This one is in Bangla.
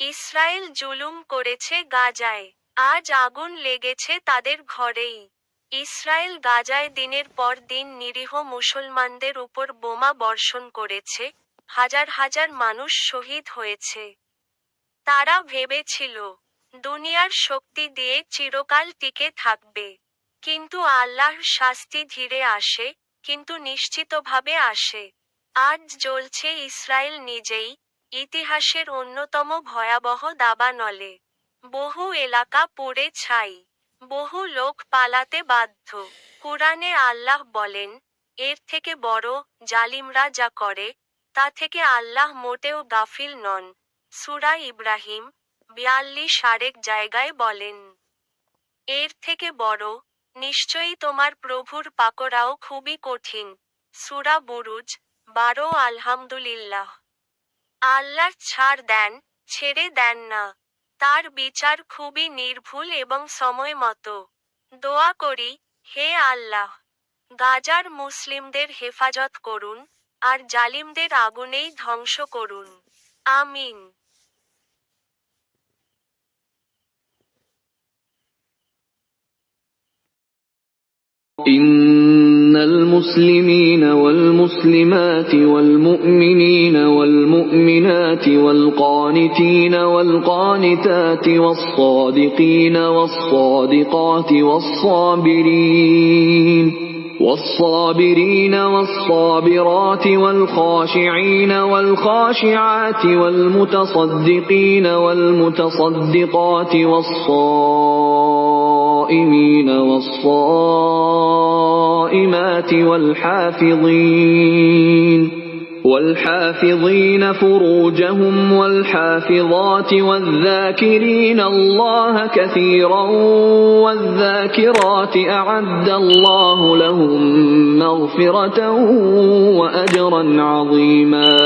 ইসরায়েল জুলুম করেছে গাজায়। আজ আগুন লেগেছে তাদের ঘরেই। ইসরায়েল গাজায় দিনের পর দিন নিরীহ মুসলমানদের উপর বোমা বর্ষণ করেছে। হাজার হাজার মানুষ শহীদ হয়েছে। তারা ভেবেছিল, দুনিয়ার শক্তি দিয়ে চিরকাল টিকে থাকবে। কিন্তু আল্লাহর শাস্তি ধীরে আসে, কিন্তু নিশ্চিতভাবে আসে। আজ জ্বলছে ইসরায়েল নিজেই ইতিহাসের অন্যতম ভয়াবহ দাবানলে। বহু এলাকা পুড়ে ছাই, বহু লোক পালাতে বাধ্য। কুরআনে আল্লাহ বলেন, এর থেকে বড় জালিমরা যা করে, তা থেকে আল্লাহ মোটেও গাফিল নন। সূরা ইব্রাহিম বিয়াল্লিশ আরেক জায়গায় বলেন, এর থেকে বড় নিশ্চয়ই তোমার প্রভুর পাকড়াও খুবই কঠিন। সূরা বুরুজ, বারো, আলহামদুলিল্লাহ। আল্লাহ ছাড় দেন, ছেড়ে দেন না। তার বিচার খুবই নির্ভুল এবং সময় মতো। দোয়া করি, হে আল্লাহ, গাজার মুসলিমদের হেফাজত করুন আর জালিমদের আগুনেই ধ্বংস করুন। আমিন। إن المسلمين والمسلمات والمؤمنين والمؤمنات والقانتين والقانتات والصادقين والصادقات والصابرين والصابرين والصابرات والخاشعين والخاشعات والمتصدقين والمتصدقات والصائمين والصائمات والحافظين والحافظين فروجهم والحافظات والذاكرين الله كثيرا والذاكرات أعد الله لهم مغفرة وأجرا عظيما